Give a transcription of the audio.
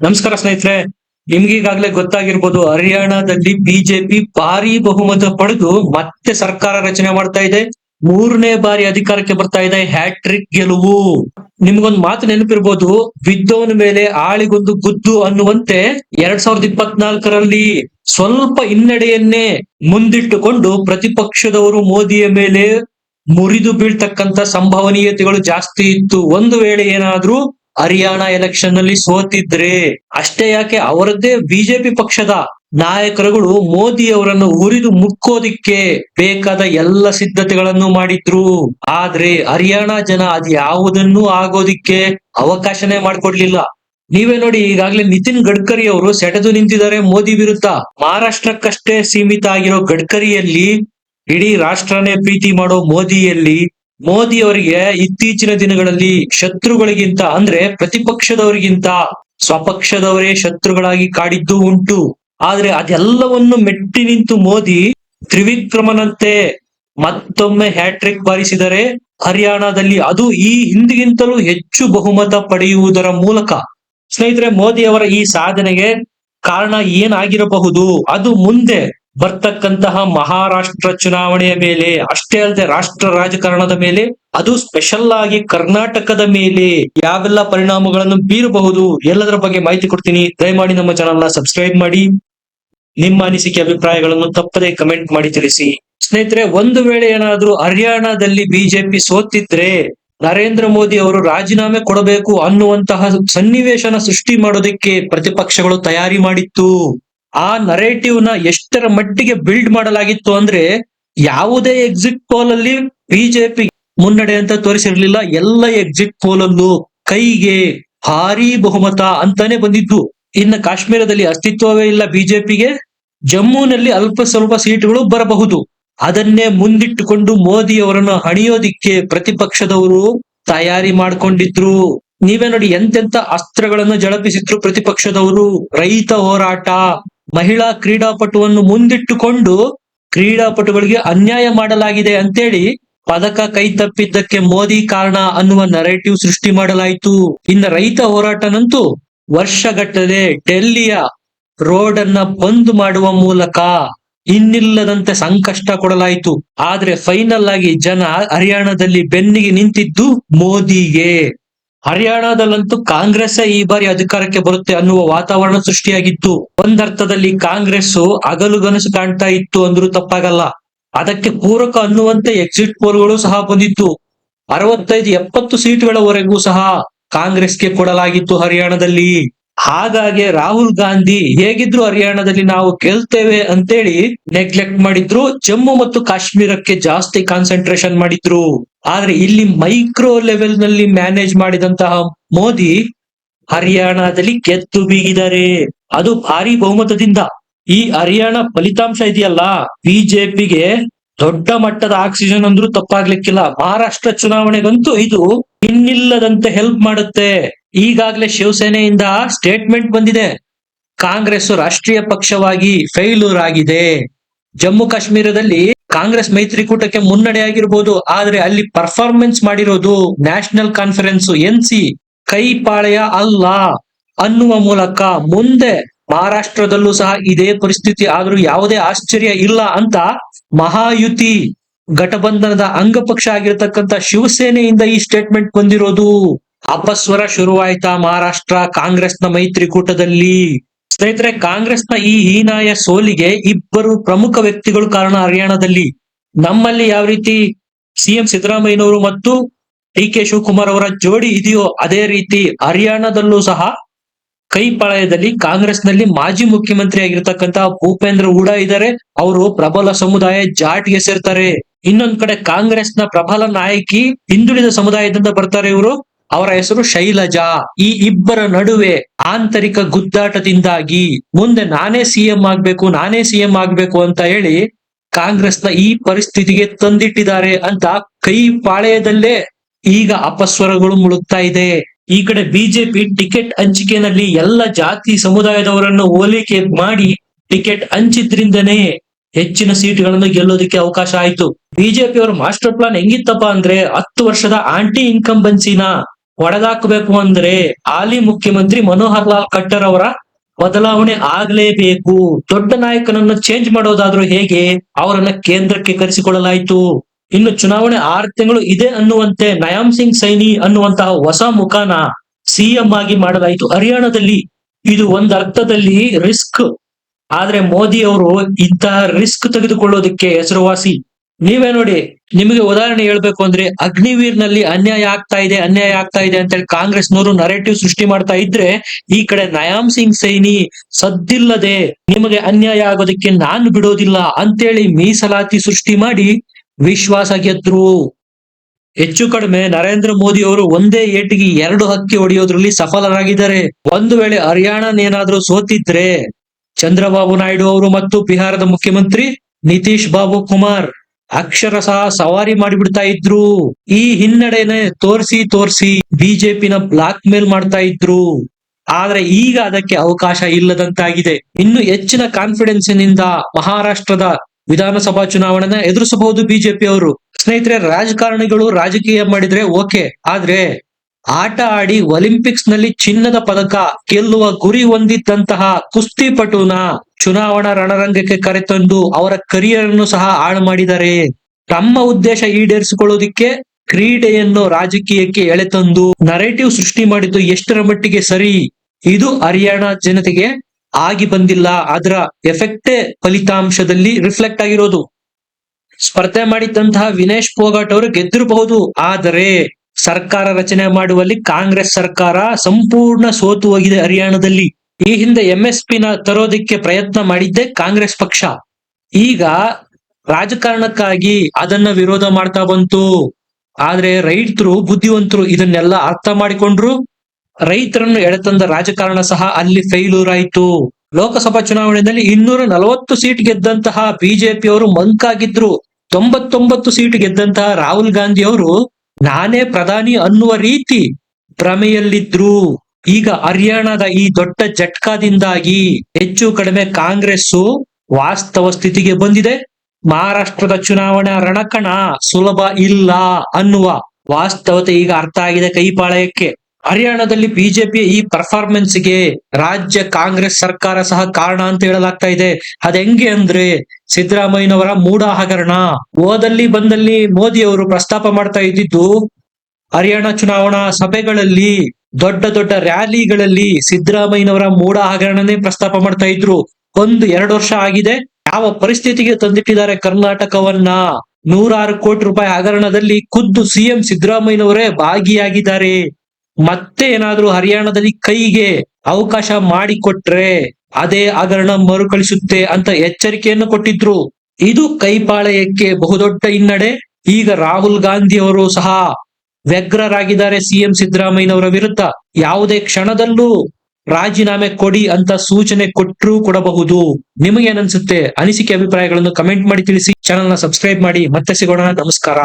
ನಮಸ್ಕಾರ ಸ್ನೇಹಿತರೆ, ನಿಮ್ಗೆ ಈಗಾಗಲೇ ಗೊತ್ತಾಗಿರ್ಬೋದು, ಹರಿಯಾಣದಲ್ಲಿ ಬಿಜೆಪಿ ಭಾರಿ ಬಹುಮತ ಪಡೆದು ಮತ್ತೆ ಸರ್ಕಾರ ರಚನೆ ಮಾಡ್ತಾ ಇದೆ. ಮೂರನೇ ಬಾರಿ ಅಧಿಕಾರಕ್ಕೆ ಬರ್ತಾ ಇದೆ ಹ್ಯಾಟ್ರಿಕ್ ಗೆಲುವು. ನಿಮ್ಗೊಂದ್ ಮಾತು ನೆನಪಿರ್ಬೋದು ಬಿದ್ದವನ ಮೇಲೆ ಆಳಿಗೊಂದು ಗುದ್ದು ಅನ್ನುವಂತೆ ಎರಡ್ ಸಾವಿರದ ಇಪ್ಪತ್ನಾಲ್ಕರಲ್ಲಿ ಸ್ವಲ್ಪ ಹಿನ್ನಡೆಯನ್ನೇ ಮುಂದಿಟ್ಟುಕೊಂಡು ಪ್ರತಿಪಕ್ಷದವರು ಮೋದಿಯ ಮೇಲೆ ಮುರಿದು ಬೀಳ್ತಕ್ಕಂತ ಸಂಭವನೀಯತೆಗಳು ಜಾಸ್ತಿ ಇತ್ತು. ಒಂದು ವೇಳೆ ಏನಾದ್ರೂ ಹರಿಯಾಣ ಎಲೆಕ್ಷನ್ನಲ್ಲಿ ಸೋತಿದ್ರೆ ಅಷ್ಟೇ ಯಾಕೆ ಅವರದ್ದೇ ಬಿಜೆಪಿ ಪಕ್ಷದ ನಾಯಕರುಗಳು ಮೋದಿ ಅವರನ್ನು ಉರಿದು ಮುಕ್ಕೋದಿಕ್ಕೆ ಬೇಕಾದ ಎಲ್ಲ ಸಿದ್ಧತೆಗಳನ್ನು ಮಾಡಿದ್ರು. ಆದ್ರೆ ಹರಿಯಾಣ ಜನ ಅದ್ ಯಾವುದನ್ನೂ ಆಗೋದಿಕ್ಕೆ ಅವಕಾಶನೇ ಮಾಡ್ಕೊಡ್ಲಿಲ್ಲ. ನೀವೇ ನೋಡಿ ಈಗಾಗಲೇ ನಿತಿನ್ ಗಡ್ಕರಿ ಅವರು ಸೆಟೆದು ನಿಂತಿದ್ದಾರೆ ಮೋದಿ ವಿರುದ್ಧ. ಮಹಾರಾಷ್ಟ್ರಕ್ಕಷ್ಟೇ ಸೀಮಿತ ಆಗಿರೋ ಗಡ್ಕರಿಯಲ್ಲಿ ಇಡೀ ರಾಷ್ಟ್ರನೇ ಪ್ರೀತಿ ಮಾಡೋ ಮೋದಿಯಲ್ಲಿ ಮೋದಿ ಅವರಿಗೆ ಇತ್ತೀಚಿನ ದಿನಗಳಲ್ಲಿ ಶತ್ರುಗಳಿಗಿಂತ, ಅಂದ್ರೆ ಪ್ರತಿಪಕ್ಷದವರಿಗಿಂತ ಸ್ವಪಕ್ಷದವರೇ ಶತ್ರುಗಳಾಗಿ ಕಾಡಿದ್ದು ಉಂಟು. ಆದ್ರೆ ಅದೆಲ್ಲವನ್ನು ಮೆಟ್ಟಿ ನಿಂತು ಮೋದಿ ತ್ರಿವಿಕ್ರಮನಂತೆ ಮತ್ತೊಮ್ಮೆ ಹ್ಯಾಟ್ರಿಕ್ ಬಾರಿಸಿದರೆ ಹರಿಯಾಣದಲ್ಲಿ ಅದು ಈ ಹಿಂದಿಗಿಂತಲೂ ಹೆಚ್ಚು ಬಹುಮತ ಪಡೆಯುವುದರ ಮೂಲಕ. ಸ್ನೇಹಿತರೆ ಮೋದಿ ಅವರ ಈ ಸಾಧನೆಗೆ ಕಾರಣ ಏನಾಗಿರಬಹುದು? ಅದು ಮುಂದೆ ಬರ್ತಕ್ಕಂತಹ ಮಹಾರಾಷ್ಟ್ರ ಚುನಾವಣೆಯ ಮೇಲೆ, ಅಷ್ಟೇ ಅಲ್ಲದೆ ರಾಷ್ಟ್ರ ರಾಜಕಾರಣದ ಮೇಲೆ, ಅದು ಸ್ಪೆಷಲ್ ಆಗಿ ಕರ್ನಾಟಕದ ಮೇಲೆ ಯಾವೆಲ್ಲ ಪರಿಣಾಮಗಳನ್ನು ಬೀರಬಹುದು ಎಲ್ಲದರ ಬಗ್ಗೆ ಮಾಹಿತಿ ಕೊಡ್ತೀನಿ. ದಯಮಾಡಿ ನಮ್ಮ ಚಾನಲ್ನ ಸಬ್ಸ್ಕ್ರೈಬ್ ಮಾಡಿ. ನಿಮ್ಮ ಅನಿಸಿಕೆ ಅಭಿಪ್ರಾಯಗಳನ್ನು ತಪ್ಪದೆ ಕಮೆಂಟ್ ಮಾಡಿ ತಿಳಿಸಿ. ಸ್ನೇಹಿತರೆ, ಒಂದು ವೇಳೆ ಏನಾದ್ರೂ ಹರಿಯಾಣದಲ್ಲಿ ಬಿಜೆಪಿ ಸೋತಿದ್ರೆ ನರೇಂದ್ರ ಮೋದಿ ಅವರು ರಾಜೀನಾಮೆ ಕೊಡಬೇಕು ಅನ್ನುವಂತಹ ಸನ್ನಿವೇಶನ ಸೃಷ್ಟಿ ಮಾಡೋದಕ್ಕೆ ಪ್ರತಿಪಕ್ಷಗಳು ತಯಾರಿ ಮಾಡಿತ್ತು. ಆ ನರೇಟಿವ್ನ ಎಷ್ಟರ ಮಟ್ಟಿಗೆ ಬಿಲ್ಡ್ ಮಾಡಲಾಗಿತ್ತು ಅಂದ್ರೆ ಯಾವುದೇ ಎಕ್ಸಿಟ್ ಪೋಲ್ ಅಲ್ಲಿ ಬಿಜೆಪಿ ಮುನ್ನಡೆ ಅಂತ ತೋರಿಸಿರ್ಲಿಲ್ಲ. ಎಲ್ಲ ಎಕ್ಸಿಟ್ ಪೋಲ್ ಅಲ್ಲೂ ಕೈಗೆ ಭಾರಿ ಬಹುಮತ ಅಂತಾನೆ ಬಂದಿದ್ದು ಇನ್ನು ಕಾಶ್ಮೀರದಲ್ಲಿ ಅಸ್ತಿತ್ವವೇ ಇಲ್ಲ ಬಿಜೆಪಿಗೆ ಜಮ್ಮುನಲ್ಲಿ ಅಲ್ಪ ಸ್ವಲ್ಪ ಸೀಟುಗಳು ಬರಬಹುದು. ಅದನ್ನೇ ಮುಂದಿಟ್ಟುಕೊಂಡು ಮೋದಿ ಅವರನ್ನು ಹಣಿಯೋದಿಕ್ಕೆ ಪ್ರತಿಪಕ್ಷದವರು ತಯಾರಿ ಮಾಡ್ಕೊಂಡಿದ್ರು. ನೀವೇ ನೋಡಿ ಎಂತೆಂತ ಅಸ್ತ್ರಗಳನ್ನು ಜಳಪಿಸಿದ್ರು ಪ್ರತಿಪಕ್ಷದವರು. ರೈತ ಹೋರಾಟ. ಮಹಿಳಾ ಕ್ರೀಡಾಪಟುವನ್ನು ಮುಂದಿಟ್ಟುಕೊಂಡು ಕ್ರೀಡಾಪಟುಗಳಿಗೆ ಅನ್ಯಾಯ ಮಾಡಲಾಗಿದೆ ಅಂತೇಳಿ ಪದಕ ಕೈ ತಪ್ಪಿದ್ದಕ್ಕೆ ಮೋದಿ ಕಾರಣ ಅನ್ನುವ ನರೇಟಿವ್ ಸೃಷ್ಟಿ ಮಾಡಲಾಯಿತು. ಇನ್ನು ರೈತ ಹೋರಾಟನಂತೂ ವರ್ಷಗಟ್ಟಲೆ ಡೆಲ್ಲಿಯ ರೋಡ್ ಅನ್ನ ಬಂದ್ ಮಾಡುವ ಮೂಲಕ ಇನ್ನಿಲ್ಲದಂತೆ ಸಂಕಷ್ಟ ಕೊಡಲಾಯಿತು. ಆದ್ರೆ ಫೈನಲ್ ಆಗಿ ಜನ ಹರಿಯಾಣದಲ್ಲಿ ಬೆನ್ನಿಗೆ ನಿಂತಿದ್ದು ಮೋದಿಗೆ. ಹರಿಯಾಣದಲ್ಲಂತೂ ಕಾಂಗ್ರೆಸ್ ಈ ಬಾರಿ ಅಧಿಕಾರಕ್ಕೆ ಬರುತ್ತೆ ಅನ್ನುವ ವಾತಾವರಣ ಸೃಷ್ಟಿಯಾಗಿತ್ತು. ಒಂದರ್ಥದಲ್ಲಿ ಕಾಂಗ್ರೆಸ್ ಅಗಲುಗನಸು ಕಾಣ್ತಾ ಇತ್ತು ಅಂದ್ರೂ ತಪ್ಪಾಗಲ್ಲ. ಅದಕ್ಕೆ ಪೂರಕ ಅನ್ನುವಂತೆ ಎಕ್ಸಿಟ್ ಪೋಲ್ಗಳು ಸಹ ಬಂದಿತ್ತು. ಅರವತ್ತೈದು, ಎಪ್ಪತ್ತು ಸೀಟ್ಗಳವರೆಗೂ ಸಹ ಕಾಂಗ್ರೆಸ್ಗೆ ಕೊಡಲಾಗಿತ್ತು ಹರಿಯಾಣದಲ್ಲಿ. ಹಾಗಾಗಿ ರಾಹುಲ್ ಗಾಂಧಿ ಹೇಗಿದ್ರು ಹರಿಯಾಣದಲ್ಲಿ ನಾವು ಗೆಲ್ತೇವೆ ಅಂತೇಳಿ ನೆಗ್ಲೆಕ್ಟ್ ಮಾಡಿದ್ರು, ಜಮ್ಮು ಮತ್ತು ಕಾಶ್ಮೀರಕ್ಕೆ ಜಾಸ್ತಿ ಕಾನ್ಸಂಟ್ರೇಷನ್ ಮಾಡಿದ್ರು. ಆದ್ರೆ ಇಲ್ಲಿ ಮೈಕ್ರೋ ಲೆವೆಲ್ನಲ್ಲಿ ಮ್ಯಾನೇಜ್ ಮಾಡಿದಂತಹ ಮೋದಿ ಹರಿಯಾಣದಲ್ಲಿ ಗೆದ್ದು ಬೀಗಿದ್ದಾರೆ. ಅದು ಭಾರಿ ಬಹುಮತದಿಂದ. ಈ ಹರಿಯಾಣ ಫಲಿತಾಂಶ ಇದೆಯಲ್ಲ? ಬಿಜೆಪಿಗೆ ದೊಡ್ಡ ಮಟ್ಟದ ಆಕ್ಸಿಜನ್ ಅಂದ್ರೂ ತಪ್ಪಾಗ್ಲಿಕ್ಕಿಲ್ಲ. ಮಹಾರಾಷ್ಟ್ರ ಚುನಾವಣೆಗಂತೂ ಇದು ಇನ್ನಿಲ್ಲದಂತೆ ಹೆಲ್ಪ್ ಮಾಡುತ್ತೆ. ಈಗಾಗಲೇ ಶಿವಸೇನೆಯಿಂದ ಸ್ಟೇಟ್ಮೆಂಟ್ ಬಂದಿದೆ. ಕಾಂಗ್ರೆಸ್ ರಾಷ್ಟ್ರೀಯ ಪಕ್ಷವಾಗಿ ಫೇಲ್ಯೂರ್ ಆಗಿದೆ. ಜಮ್ಮು ಕಾಶ್ಮೀರದಲ್ಲಿ ಕಾಂಗ್ರೆಸ್ ಮೈತ್ರಿಕೂಟಕ್ಕೆ ಮುನ್ನಡೆ ಆಗಿರ್ಬೋದು ಆದ್ರೆ ಅಲ್ಲಿ ಪರ್ಫಾರ್ಮೆನ್ಸ್ ಮಾಡಿರೋದು ನ್ಯಾಷನಲ್ ಕಾನ್ಫರೆನ್ಸ್ ಎನ್ ಸಿ ಕೈಪಾಳೆಯ ಅಲ್ಲ ಅನ್ನುವ ಮೂಲಕ ಮುಂದೆ ಮಹಾರಾಷ್ಟ್ರದಲ್ಲೂ ಸಹ ಇದೇ ಪರಿಸ್ಥಿತಿ. ಆದ್ರೂ ಯಾವುದೇ ಆಶ್ಚರ್ಯ ಇಲ್ಲ ಅಂತ ಮಹಾಯುತಿ ಘಟಬಂಧನದ ಅಂಗಪಕ್ಷ ಆಗಿರತಕ್ಕಂತ ಶಿವಸೇನೆಯಿಂದ ಈ ಸ್ಟೇಟ್ಮೆಂಟ್ ಬಂದಿರೋದು. ಅಪಸ್ವರ ಶುರುವಾಯ್ತಾ ಮಹಾರಾಷ್ಟ್ರ ಕಾಂಗ್ರೆಸ್ನ ಮೈತ್ರಿಕೂಟದಲ್ಲಿ. ಸ್ನೇಹಿತರೆ, ಕಾಂಗ್ರೆಸ್ನ ಈ ಹೀನಾಯ ಸೋಲಿಗೆ ಇಬ್ಬರು ಪ್ರಮುಖ ವ್ಯಕ್ತಿಗಳು ಕಾರಣ ಹರಿಯಾಣದಲ್ಲಿ. ನಮ್ಮಲ್ಲಿ ಯಾವ ರೀತಿ ಸಿಎಂ ಸಿದ್ದರಾಮಯ್ಯನವರು ಮತ್ತು ಡಿ ಕೆ ಶಿವಕುಮಾರ್ ಅವರ ಜೋಡಿ ಇದೆಯೋ ಅದೇ ರೀತಿ ಹರಿಯಾಣದಲ್ಲೂ ಸಹ ಕೈಪಾಳಯದಲ್ಲಿ ಕಾಂಗ್ರೆಸ್ನಲ್ಲಿ ಮಾಜಿ ಮುಖ್ಯಮಂತ್ರಿ ಆಗಿರ್ತಕ್ಕಂತಹ ಭೂಪೇಂದ್ರ ಹೂಡಾ ಇದ್ದಾರೆ. ಅವರು ಪ್ರಬಲ ಸಮುದಾಯ ಜಾಟ್ಗೆ ಸೇರ್ತಾರೆ. ಇನ್ನೊಂದ್ ಕಡೆ ಕಾಂಗ್ರೆಸ್ನ ಪ್ರಬಲ ನಾಯಕಿ ಹಿಂದುಳಿದ ಸಮುದಾಯದಿಂದ ಬರ್ತಾರೆ ಇವರು. ಅವರ ಹೆಸರು ಶೈಲಜಾ. ಈ ಇಬ್ಬರ ನಡುವೆ ಆಂತರಿಕ ಗುದ್ದಾಟದಿಂದಾಗಿ ಮುಂದೆ ನಾನೇ ಸಿಎಂ ಆಗ್ಬೇಕು, ನಾನೇ ಸಿಎಂ ಆಗ್ಬೇಕು ಅಂತ ಹೇಳಿ ಕಾಂಗ್ರೆಸ್ನ ಈ ಪರಿಸ್ಥಿತಿಗೆ ತಂದಿಟ್ಟಿದ್ದಾರೆ ಅಂತ ಕೈ ಪಾಳೆಯದಲ್ಲೇ ಈಗ ಅಪಸ್ವರಗಳು ಮುಳುಗ್ತಾ ಇದೆ. ಈ ಕಡೆ ಬಿಜೆಪಿ ಟಿಕೆಟ್ ಹಂಚಿಕೆನಲ್ಲಿ ಎಲ್ಲ ಜಾತಿ ಸಮುದಾಯದವರನ್ನು ಹೋಲಿಕೆ ಮಾಡಿ ಟಿಕೆಟ್ ಹಂಚಿದ್ರಿಂದನೇ ಹೆಚ್ಚಿನ ಸೀಟ್ಗಳನ್ನು ಗೆಲ್ಲೋದಕ್ಕೆ ಅವಕಾಶ ಆಯ್ತು. ಬಿಜೆಪಿ ಅವರ ಮಾಸ್ಟರ್ ಪ್ಲಾನ್ ಹೆಂಗಿತ್ತಪ್ಪ ಅಂದ್ರೆ ಹತ್ತು ವರ್ಷದ ಆಂಟಿ ಇನ್ಕಂಬನ್ಸಿನ ಒಡೆದಾಕಬೇಕು ಅಂದ್ರೆ ಹಾಲಿ ಮುಖ್ಯಮಂತ್ರಿ ಮನೋಹರ್ ಲಾಲ್ ಖಟ್ಟರ್ ಅವರ ಬದಲಾವಣೆ ಆಗ್ಲೇಬೇಕು. ದೊಡ್ಡ ನಾಯಕನನ್ನ ಚೇಂಜ್ ಮಾಡೋದಾದ್ರೂ ಹೇಗೆ ಅವರನ್ನ ಕೇಂದ್ರಕ್ಕೆ ಕರೆಸಿಕೊಳ್ಳಲಾಯಿತು. ಇನ್ನು ಚುನಾವಣೆ ಆರು ತಿಂಗಳು ಇದೆ ಅನ್ನುವಂತೆ ನಯಾಮ್ ಸಿಂಗ್ ಸೈನಿ ಅನ್ನುವಂತಹ ಹೊಸ ಮುಖಾನ ಸಿಎಂ ಆಗಿ ಮಾಡಲಾಯಿತು. ಹರಿಯಾಣದಲ್ಲಿ ಇದು ಒಂದು ಅರ್ಥದಲ್ಲಿ ರಿಸ್ಕ್ ಆದ್ರೆ ಮೋದಿ ಅವರು ಇಂತಹ ರಿಸ್ಕ್ ತೆಗೆದುಕೊಳ್ಳೋದಕ್ಕೆ ಹೆಸರುವಾಸಿ. ನೀವೇ ನೋಡಿ, ನಿಮಗೆ ಉದಾಹರಣೆ ಹೇಳ್ಬೇಕು ಅಂದ್ರೆ ಅಗ್ನಿವೀರ್ನಲ್ಲಿ ಅನ್ಯಾಯ ಆಗ್ತಾ ಇದೆ, ಅನ್ಯಾಯ ಆಗ್ತಾ ಇದೆ ಅಂತೇಳಿ ಕಾಂಗ್ರೆಸ್ನವರು ನರೇಟಿವ್ ಸೃಷ್ಟಿ ಮಾಡ್ತಾ ಇದ್ರೆ, ಈ ಕಡೆ ನಯಾಮ್ ಸಿಂಗ್ ಸೈನಿ ಸದ್ದಿಲ್ಲದೆ ನಿಮಗೆ ಅನ್ಯಾಯ ಆಗೋದಕ್ಕೆ ನಾನು ಬಿಡೋದಿಲ್ಲ ಅಂತೇಳಿ ಮೀಸಲಾತಿ ಸೃಷ್ಟಿ ಮಾಡಿ ವಿಶ್ವಾಸ ಗೆದ್ರು. ಹೆಚ್ಚು ಕಡಿಮೆ ನರೇಂದ್ರ ಮೋದಿ ಅವರು ಒಂದೇ ಏಟಿಗೆ ಎರಡು ಹಕ್ಕಿ ಹೊಡೆಯೋದ್ರಲ್ಲಿ ಸಫಲರಾಗಿದ್ದಾರೆ. ಒಂದು ವೇಳೆ ಹರಿಯಾಣನೇನಾದ್ರೂ ಸೋತಿದ್ರೆ, ಚಂದ್ರಬಾಬು ನಾಯ್ಡು ಅವರು ಮತ್ತು ಬಿಹಾರದ ಮುಖ್ಯಮಂತ್ರಿ ನಿತೀಶ್ ಬಾಬು ಕುಮಾರ್ ಅಕ್ಷರಶಃ ಸವಾರಿ ಮಾಡಿಬಿಡ್ತಾ ಇದ್ರು. ಈ ಹಿನ್ನಡೆನೆ ತೋರಿಸಿ ತೋರಿಸಿ ಬಿಜೆಪಿನ ಬ್ಲಾಕ್ ಮೇಲ್ ಮಾಡ್ತಾ ಇದ್ರು. ಆದ್ರೆ ಈಗ ಅದಕ್ಕೆ ಅವಕಾಶ ಇಲ್ಲದಂತಾಗಿದೆ. ಇನ್ನು ಹೆಚ್ಚಿನ ಕಾನ್ಫಿಡೆನ್ಸ್ನಿಂದ ಮಹಾರಾಷ್ಟ್ರದ ವಿಧಾನಸಭಾ ಚುನಾವಣೆನ ಎದುರಿಸಬಹುದು ಬಿಜೆಪಿ ಅವರು ಸ್ನೇಹಿತರೆ, ರಾಜಕಾರಣಿಗಳು ರಾಜಕೀಯ ಮಾಡಿದ್ರೆ ಓಕೆ. ಆದ್ರೆ ಆಟ ಆಡಿ ಒಲಿಂಪಿಕ್ಸ್ನಲ್ಲಿ ಚಿನ್ನದ ಪದಕ ಗೆಲ್ಲುವ ಗುರಿ ಹೊಂದಿದ್ದಂತಹ ಕುಸ್ತಿಪಟುನ ಚುನಾವಣಾ ರಣರಂಗಕ್ಕೆ ಕರೆತಂದು ಅವರ ಕರಿಯರ್ ಅನ್ನು ಸಹ ಹಾಳು ಮಾಡಿದರೆ ತಮ್ಮ ಉದ್ದೇಶ ಈಡೇರಿಸಿಕೊಳ್ಳೋದಿಕ್ಕೆ ಕ್ರೀಡೆಯನ್ನು ರಾಜಕೀಯಕ್ಕೆ ಎಳೆತಂದು ನರೇಟಿವ್ ಸೃಷ್ಟಿ ಮಾಡಿದ್ದು ಎಷ್ಟರ ಮಟ್ಟಿಗೆ ಸರಿ, ಇದು ಹರಿಯಾಣ ಜನತೆಗೆ ಆಗಿ ಬಂದಿಲ್ಲ. ಅದರ ಎಫೆಕ್ಟೇ ಫಲಿತಾಂಶದಲ್ಲಿ ರಿಫ್ಲೆಕ್ಟ್ ಆಗಿರೋದು. ಸ್ಪರ್ಧೆ ಮಾಡಿದ್ದಂತಹ ವಿನೇಶ್ ಫೋಗಾಟ್ ಅವರು ಗೆದ್ದಿರಬಹುದು, ಆದರೆ ಸರ್ಕಾರ ರಚನೆ ಮಾಡುವಲ್ಲಿ ಕಾಂಗ್ರೆಸ್ ಸರ್ಕಾರ ಸಂಪೂರ್ಣ ಸೋತು ಹೋಗಿದೆ ಹರಿಯಾಣದಲ್ಲಿ. ಈ ಹಿಂದೆ ಎಂ ಎಸ್ ಪಿ ನ ತರೋದಕ್ಕೆ ಪ್ರಯತ್ನ ಮಾಡಿದ್ದೆ ಕಾಂಗ್ರೆಸ್ ಪಕ್ಷ. ಈಗ ರಾಜಕಾರಣಕ್ಕಾಗಿ ಅದನ್ನ ವಿರೋಧ ಮಾಡ್ತಾ ಬಂತು. ಆದ್ರೆ ರೈತರು, ಬುದ್ಧಿವಂತರು ಇದನ್ನೆಲ್ಲ ಅರ್ಥ ಮಾಡಿಕೊಂಡ್ರು. ರೈತರನ್ನು ಎಳೆತಂದ ರಾಜಕಾರಣ ಸಹ ಅಲ್ಲಿ ಫೇಲ್ಯೂರ್ ಆಯ್ತು ಲೋಕಸಭಾ ಚುನಾವಣೆಯಲ್ಲಿ ಇನ್ನೂರ ನಲವತ್ತು ಸೀಟ್ ಗೆದ್ದಂತಹ ಬಿಜೆಪಿ ಅವರು ಮಂಕಾಗಿದ್ರು. ತೊಂಬತ್ತೊಂಬತ್ತು ಸೀಟ್ ಗೆದ್ದಂತಹ ರಾಹುಲ್ ಗಾಂಧಿ ಅವರು ನಾನೇ ಪ್ರಧಾನಿ ಅನ್ನುವ ರೀತಿ ಭ್ರಮೆಯಲ್ಲಿದ್ರು ಈಗ ಹರಿಯಾಣದ ಈ ದೊಡ್ಡ ಜಟ್ಕಾದಿಂದಾಗಿ ಹೆಚ್ಚು ಕಡಿಮೆ ಕಾಂಗ್ರೆಸ್ ವಾಸ್ತವ ಸ್ಥಿತಿಗೆ ಬಂದಿದೆ. ಮಹಾರಾಷ್ಟ್ರದ ಚುನಾವಣಾ ರಣಕಣ ಸುಲಭ ಇಲ್ಲ ಅನ್ನುವ ವಾಸ್ತವತೆ ಈಗ ಅರ್ಥ ಆಗಿದೆ ಕೈಪಾಳಯಕ್ಕೆ. ಹರಿಯಾಣದಲ್ಲಿ ಬಿಜೆಪಿ ಈ ಪರ್ಫಾರ್ಮೆನ್ಸ್ಗೆ ರಾಜ್ಯ ಕಾಂಗ್ರೆಸ್ ಸರ್ಕಾರ ಸಹ ಕಾರಣ ಅಂತ ಹೇಳಲಾಗ್ತಾ ಇದೆ. ಅದೆಂಗೆ ಅಂದ್ರೆ ಸಿದ್ದರಾಮಯ್ಯನವರ ಮೂಢ ಹಗರಣ ಓದಲ್ಲಿ ಬಂದಲ್ಲಿ ಮೋದಿ ಅವರು ಪ್ರಸ್ತಾಪ ಮಾಡ್ತಾ ಇದ್ದಿದ್ದು ಹರಿಯಾಣ ಚುನಾವಣಾ ಸಭೆಗಳಲ್ಲಿ ದೊಡ್ಡ ದೊಡ್ಡ ರ್ಯಾಲಿಗಳಲ್ಲಿ ಸಿದ್ದರಾಮಯ್ಯನವರ ಮೂಢ ಹಗರಣನೇ ಪ್ರಸ್ತಾಪ ಮಾಡ್ತಾ ಇದ್ರು. ಒಂದು ಎರಡು ವರ್ಷ ಆಗಿದೆ. ಯಾವ ಪರಿಸ್ಥಿತಿಗೆ ತಂದಿಟ್ಟಿದ್ದಾರೆ ಕರ್ನಾಟಕವನ್ನ? ನೂರಾರು ಕೋಟಿ ರೂಪಾಯಿ ಹಗರಣದಲ್ಲಿ ಖುದ್ದು ಸಿಎಂ ಸಿದ್ದರಾಮಯ್ಯನವರೇ ಭಾಗಿಯಾಗಿದ್ದಾರೆ. ಮತ್ತೆ ಏನಾದ್ರೂ ಹರಿಯಾಣದಲ್ಲಿ ಕೈಗೆ ಅವಕಾಶ ಮಾಡಿಕೊಟ್ರೆ ಅದೇ ಹಗರಣ ಮರುಕಳಿಸುತ್ತೆ ಅಂತ ಎಚ್ಚರಿಕೆಯನ್ನು ಕೊಟ್ಟಿದ್ರು. ಇದು ಕೈಪಾಳಯಕ್ಕೆ ಬಹುದೊಡ್ಡ ಹಿನ್ನಡೆ. ಈಗ ರಾಹುಲ್ ಗಾಂಧಿ ಅವರು ಸಹ ವ್ಯಗ್ರರಾಗಿದ್ದಾರೆ ಸಿಎಂ ಸಿದ್ದರಾಮಯ್ಯನವರ ವಿರುದ್ಧ. ಯಾವುದೇ ಕ್ಷಣದಲ್ಲೂ ರಾಜೀನಾಮೆ ಕೊಡಿ ಅಂತ ಸೂಚನೆ ಕೊಟ್ಟರೂ ಕೊಡಬಹುದು. ನಿಮಗೇನನ್ಸುತ್ತೆ ಅನಿಸಿಕೆ ಅಭಿಪ್ರಾಯಗಳನ್ನು ಕಮೆಂಟ್ ಮಾಡಿ ತಿಳಿಸಿ. ಚಾನೆಲ್ನ ಸಬ್ಸ್ಕ್ರೈಬ್ ಮಾಡಿ. ಮತ್ತೆ ಸಿಗೋಣ. ನಮಸ್ಕಾರ.